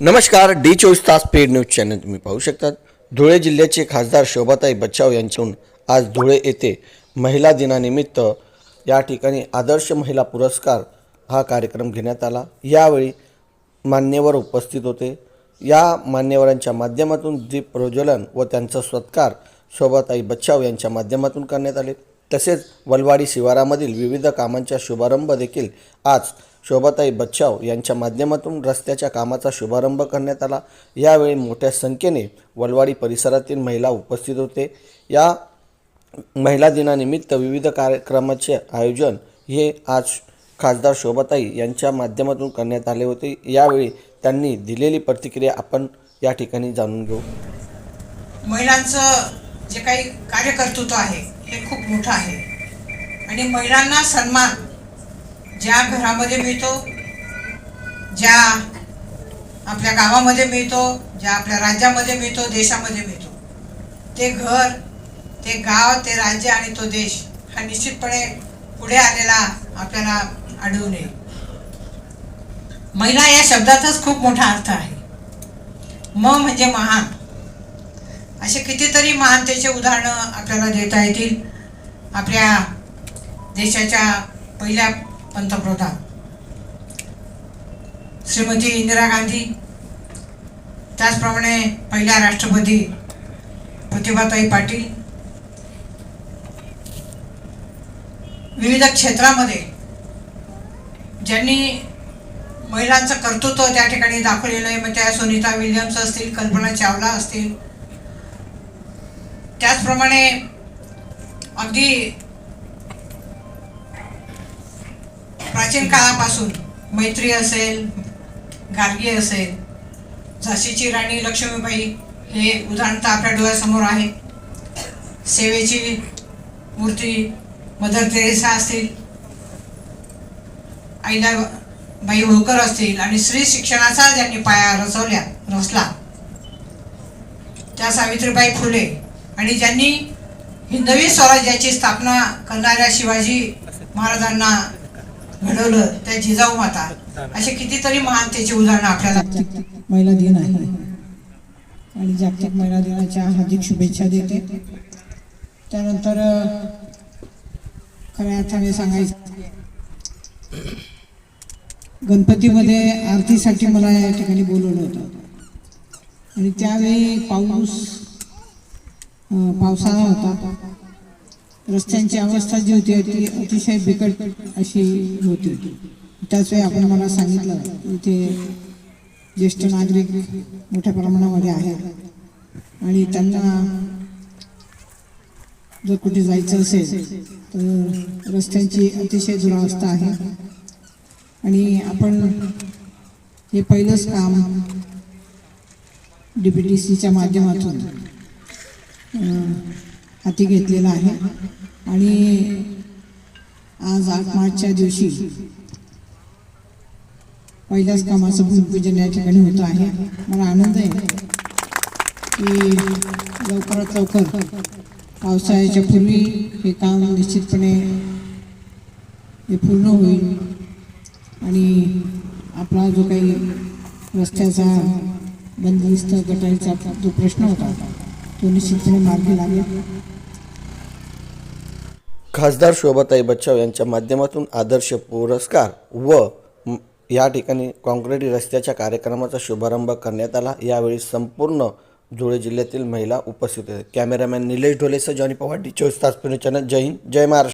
नमस्कार डी चोवीस तास पेड न्यूज चॅनल तुम्ही पाहू शकतात. धुळे जिल्ह्याचे खासदार शोभाताई बच्चाव यांच्याहून आज धुळे येथे महिला दिनानिमित्त या ठिकाणी आदर्श महिला पुरस्कार हा कार्यक्रम घेण्यात आला. यावेळी मान्यवर उपस्थित होते. या मान्यवरांच्या माध्यमातून दीप प्रज्वलन व त्यांचा सत्कार शोभाताई बच्चाव यांच्या माध्यमातून करण्यात आले. तसेच वलवाडी शिवारामधील विविध कामांचा शुभारंभ देखील आज शोभाताई बच्चाव यांच्या माध्यमातून रस्त्याच्या कामाचा शुभारंभ करण्यात आला. यावेळी मोठ्या संख्येने वलवाडी परिसरातील महिला उपस्थित होते. या महिला दिनानिमित्त विविध कार्यक्रमाचे आयोजन हे आज खासदार शोभाताई यांच्या माध्यमातून करण्यात आले होते. यावेळी त्यांनी दिलेली प्रतिक्रिया आपण या ठिकाणी जाणून घेऊ. महिलांचं जे काही कार्यकर्तृत्व आहे हे खूप मोठं आहे. आणि महिलांना सन्मान ज्या घरामध्ये मिळतो ज्या आपल्या गावामध्ये मिळतो ज्या आपल्या राज्यामध्ये मिळतो देशामध्ये मिळतो ते घर ते गाव ते राज्य आणि तो देश हा निश्चितपणे पुढे आलेला आपल्याला आढळून येईल. महिला या शब्दातच खूप मोठा अर्थ आहे. म म्हणजे महान. असे कितीतरी महानतेचे उदाहरणं आपल्याला देता येतील. आपल्या देशाच्या पहिल्या पंतप्रधान. श्रीमती इंदिरा गांधी. त्याचप्रमाणे पहिल्या राष्ट्रपती प्रतिभाताई पाटील. विविध क्षेत्रामध्ये ज्यांनी महिलांचं कर्तृत्व त्या ठिकाणी दाखवलेलं आहे मग त्या सुनीता विल्यम्स असतील कल्पना चावला असतील त्याचप्रमाणे अगदी प्राचीन काळापासून मैत्री असेल गार्गी असेल झाशीची राणी लक्ष्मीबाई हे उदाहरण तर आपल्या डोळ्यासमोर आहे. सेवेची मूर्ती मदर तेरेसा असतील आईला बाई होळकर असतील आणि स्त्री शिक्षणाचा ज्यांनी पाया रचवल्या रचला त्या सावित्रीबाई फुले आणि ज्यांनी ही नवीन स्वराज्याची स्थापना करणाऱ्या शिवाजी महाराजांना घडवलं त्या जिजाऊ माता असे कितीतरी महानतेची उदाहरणं आपल्याला महिला दिन आहे. आणि जागतिक महिला दिनाच्या हार्दिक शुभेच्छा देते. त्यानंतर खऱ्या अर्थाने सांगायचं गणपतीमध्ये आरतीसाठी मला या ठिकाणी बोलवलं होतं. आणि त्यावेळी पाऊस पावसाळा होता. रस्त्यांची अवस्था जी होती ती अतिशय बिकट अशी होती. त्याच वेळी आपण मला सांगितलं इथे ज्येष्ठ नागरिक मोठ्या प्रमाणामध्ये आहेत. आणि त्यांना जर कुठे जायचं असेल तर रस्त्यांची अतिशय दुरावस्था आहे. आणि आपण हे पहिलंच काम डी पी टी सीच्या माध्यमातून हाती घेतलेला आहे. आणि आज आठ मार्चच्या दिवशी पहिल्याच कामाचं भूमिपूजन या ठिकाणी होतं आहे. मला आनंद आहे की लवकरात लवकर पावसाळ्याच्या पूर्वी हे काम निश्चितपणे हे पूर्ण होईल. आणि आपला जो काही रस्त्याचा बंदिस्त गटारीचा जो प्रश्न होता. तो निश्चितपणे मार्गी लागेल. खासदार शोभाताई बच्चाव यांच्या माध्यमातून आदर्श पुरस्कार व या ठिकाणी काँक्रीट रस्त्याच्या कार्यक्रमाचा शुभारंभ करण्यात आला. यावेळी संपूर्ण धुळे जिल्ह्यातील महिला उपस्थित होत्या. कॅमेरामॅन निलेश ढोलेसह जॉनी पवार डी चोवीस तास चॅनल. जय हिंद जय महाराष्ट्र.